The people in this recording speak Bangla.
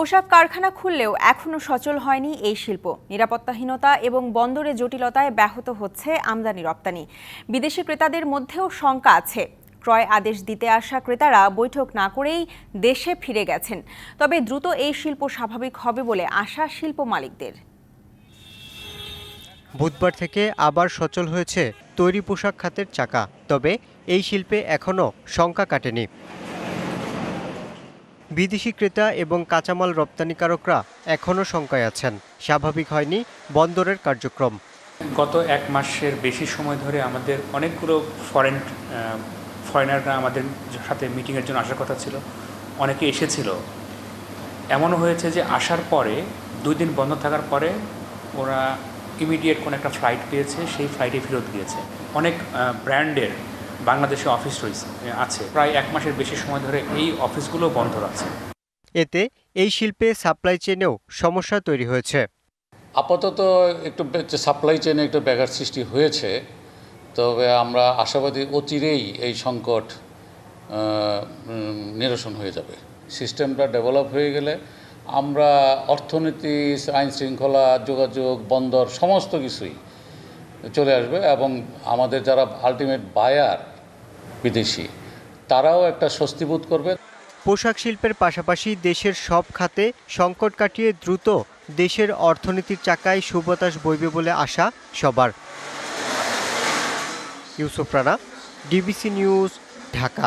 পোশাক কারখানা খুললেও এখনও সচল হয়নি এই শিল্প। নিরাপত্তাহীনতা এবং বন্দরে জটিলতায় ব্যাহত হচ্ছে আমদানি রপ্তানি। বিদেশি ক্রেতাদের মধ্যেও শঙ্কা আছে। ক্রয় আদেশ দিতে আসা ক্রেতারা বৈঠক না করেই দেশে ফিরে গেছেন। তবে দ্রুত এই শিল্প স্বাভাবিক হবে বলে আশা শিল্প মালিকদের। বুধবার থেকে আবার সচল হয়েছে তৈরি পোশাক খাতের চাকা। তবে এই শিল্পে এখনও শঙ্কা কাটেনি। বিদেশি ক্রেতা এবং কাঁচামাল রপ্তানিকারকরা এখনও শঙ্কায় আছেন। স্বাভাবিক হয়নি বন্দরের কার্যক্রম। গত এক মাসের বেশি সময় ধরে আমাদের অনেকগুলো ফরেন ফরেনাররা আমাদের সাথে মিটিংয়ের জন্য আসার কথা ছিল। অনেকে এসেছিল। এমনও হয়েছে যে আসার পরে, দুই দিন বন্ধ থাকার পরে ওরা ইমিডিয়েট কোনো একটা ফ্লাইট পেয়েছে, সেই ফ্লাইটে ফেরত গিয়েছে। অনেক ব্র্যান্ডের বাংলাদেশে অফিস রয়েছে আছে। প্রায় এক মাসের বেশি সময় ধরে এই অফিসগুলো বন্ধ আছে এতে এই শিল্পে সাপ্লাই চেনেও সমস্যা তৈরি হয়েছে। আপাতত একটু সাপ্লাই চেনে একটু ব্যাঘাত সৃষ্টি হয়েছে তবে আমরা আশাবাদী অচিরেই এই সংকট নিরসন হয়ে যাবে। সিস্টেমটা ডেভেলপ হয়ে গেলে আমরা অর্থনীতি আইন শৃঙ্খলা যোগাযোগ বন্দর সমস্ত কিছুই চলে আসবে এবং আমাদের যারা আলটিমেট বায়ার বিদেশি, তারাও একটা স্বস্তি বোধ করবে। পোশাক শিল্পের পাশাপাশি দেশের সব খাতে সংকট কাটিয়ে দ্রুত দেশের অর্থনীতির চাকায় সুবতাস বইবে বলে আশা সবার। Yusuf Rana, DBC news, Dhaka.